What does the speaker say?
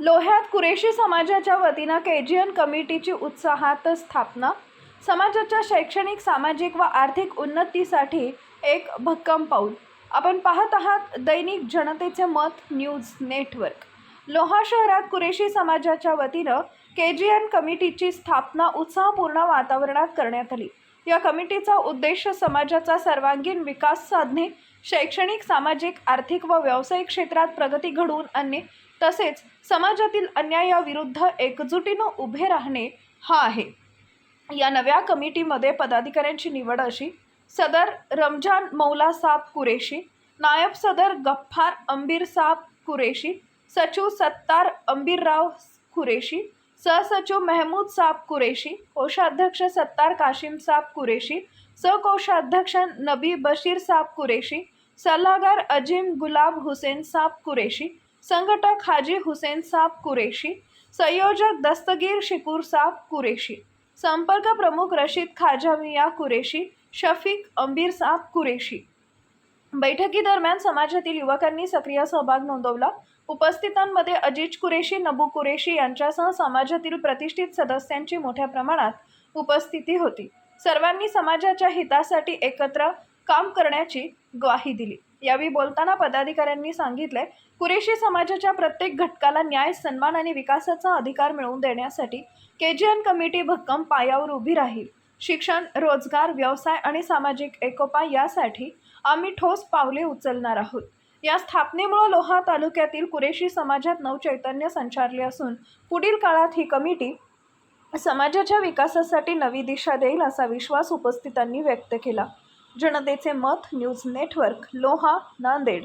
लोह्यात कुरेशी समाजाच्या वतीनं के जी कमिटीची उत्साहात स्थापना. समाजाच्या शैक्षणिक सामाजिक व आर्थिक उन्नतीसाठी एक भक्कम पाऊल. आपण पाहत आहात दैनिक जनतेचे मत न्यूज नेटवर्क. लोहा शहरात कुरेशी समाजाच्या वतीनं के जी कमिटीची स्थापना उत्साहपूर्ण वातावरणात करण्यात आली. या कमिटीचा उद्देश समाजाचा सर्वांगीण विकास साधणे शैक्षणिक सामाजिक आर्थिक व व्यावसायिक क्षेत्रात प्रगती घडवून आणणे तसेच समाजातील अन्यायाविरुद्ध एकजुटीनं उभे राहणे हा आहे. या नव्या कमिटीमध्ये पदाधिकाऱ्यांची निवड अशी सदर रमजान मौला साब कुरेशी नायब सदर गफ्फार अंबीर साब कुरेशी सचिव सत्तार अंबीरराव कुरेशी सहसचिव महमूद साहब कुरेशी, कोषाध्यक्ष सत्तार काशिम साब कुरेशी, सहकोषाध्यक्ष नबी बशीर साहब कुरेशी, सल्लागार अजीम गुलाब हुसैन साहब कुरेशी, संघटक हाजी हुसैन साहब कुरेशी, संयोजक दस्तगीर शिकूर साहब कुरेशी, संपर्क प्रमुख रशीद खाजा मिया कुरेशी, शफीक अंबीर साहब कुरेशी। बैठकीदरम्यान समाजातील युवकांनी सक्रिय सहभाग नोंदवला. उपस्थितांमध्ये अजिज कुरेशी नबू कुरेशी यांच्यासह समाजातील प्रतिष्ठित सदस्यांची मोठ्या प्रमाणात उपस्थिती होती. सर्वांनी समाजाच्या हितासाठी एकत्र काम करण्याची ग्वाही दिली. यावेळी बोलताना पदाधिकाऱ्यांनी सांगितले कुरेशी समाजाच्या प्रत्येक घटकाला न्याय सन्मान आणि विकासाचा अधिकार मिळवून देण्यासाठी के जी एन कमिटी भक्कम पायावर उभी राहील. शिक्षण रोजगार व्यवसाय आणि सामाजिक एकोपा यासाठी आम्ही ठोस पावले उचलणार आहोत. या स्थापनेमुळे लोहा तालुक्यातील कुरेशी समाजात नवचैतन्य संचारले असून पुढील काळात ही कमिटी समाजाच्या विकासासाठी नवी दिशा देईल असा विश्वास उपस्थितांनी व्यक्त केला. जनतेचे मत न्यूज नेटवर्क लोहा नांदेड.